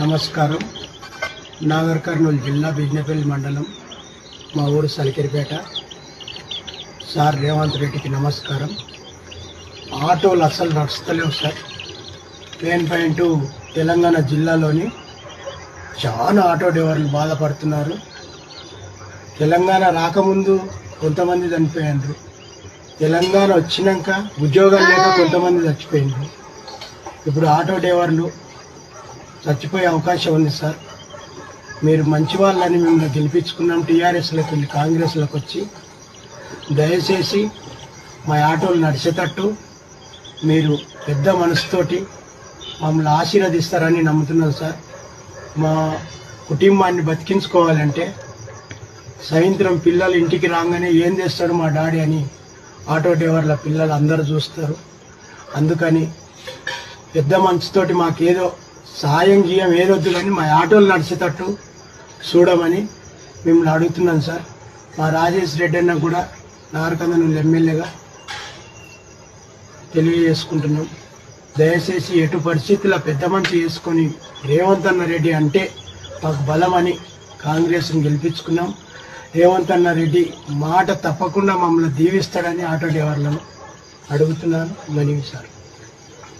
నమస్కారం. నాగర్ కర్నూలు జిల్లా బిజ్నపల్లి మండలం మా ఊరు సలికిరిపేట. సార్ రేవంత్ రెడ్డికి నమస్కారం. ఆటోలు అసలు నడుస్తలేవు సార్. మెయిన్ పాయింట్ తెలంగాణ జిల్లాలోని చాలా ఆటో డ్రైవర్లు బాధపడుతున్నారు. తెలంగాణ రాకముందు కొంతమంది చనిపోయారు తెలంగాణ వచ్చినాక ఉద్యోగాలు లేక కొంతమంది చచ్చిపోయిండ్రు ఇప్పుడు ఆటో డ్రైవర్లు చచ్చిపోయే అవకాశం ఉంది సార్. మీరు మంచి వాళ్ళని మిమ్మల్ని గెలిపించుకున్నాం టీఆర్ఎస్లోకి వెళ్ళి కాంగ్రెస్లోకి వచ్చి దయచేసి మా ఆటోలు నడిచేటట్టు మీరు పెద్ద మనసుతోటి మమ్మల్ని ఆశీర్వదిస్తారని నమ్ముతున్నాను సార్. మా కుటుంబాన్ని బతికించుకోవాలంటే సాయంత్రం పిల్లలు ఇంటికి రాగానే ఏం చేస్తాడు మా డాడీ అని ఆటో డ్రైవర్ల పిల్లలు అందరూ చూస్తారు. అందుకని పెద్ద మనసుతోటి మాకేదో సాయం చేయం ఏదొద్దు కానీ మా ఆటోలు నడిచేటట్టు చూడమని మిమ్మల్ని అడుగుతున్నాను సార్. మా రాజేష్ రెడ్డి అన్న కూడా నారకందనూరు ఎమ్మెల్యేగా తెలియజేసుకుంటున్నాం. దయచేసి ఎటు పరిస్థితుల పెద్ద మంచి చేసుకొని రేవంత్ అన్న రెడ్డి అంటే మాకు బలమని కాంగ్రెస్ని గెలిపించుకున్నాం. రేవంత్ అన్న రెడ్డి మాట తప్పకుండా మమ్మల్ని దీవిస్తాడని ఆటో డ్రైవర్లను అడుగుతున్నాను. మనవి సార్.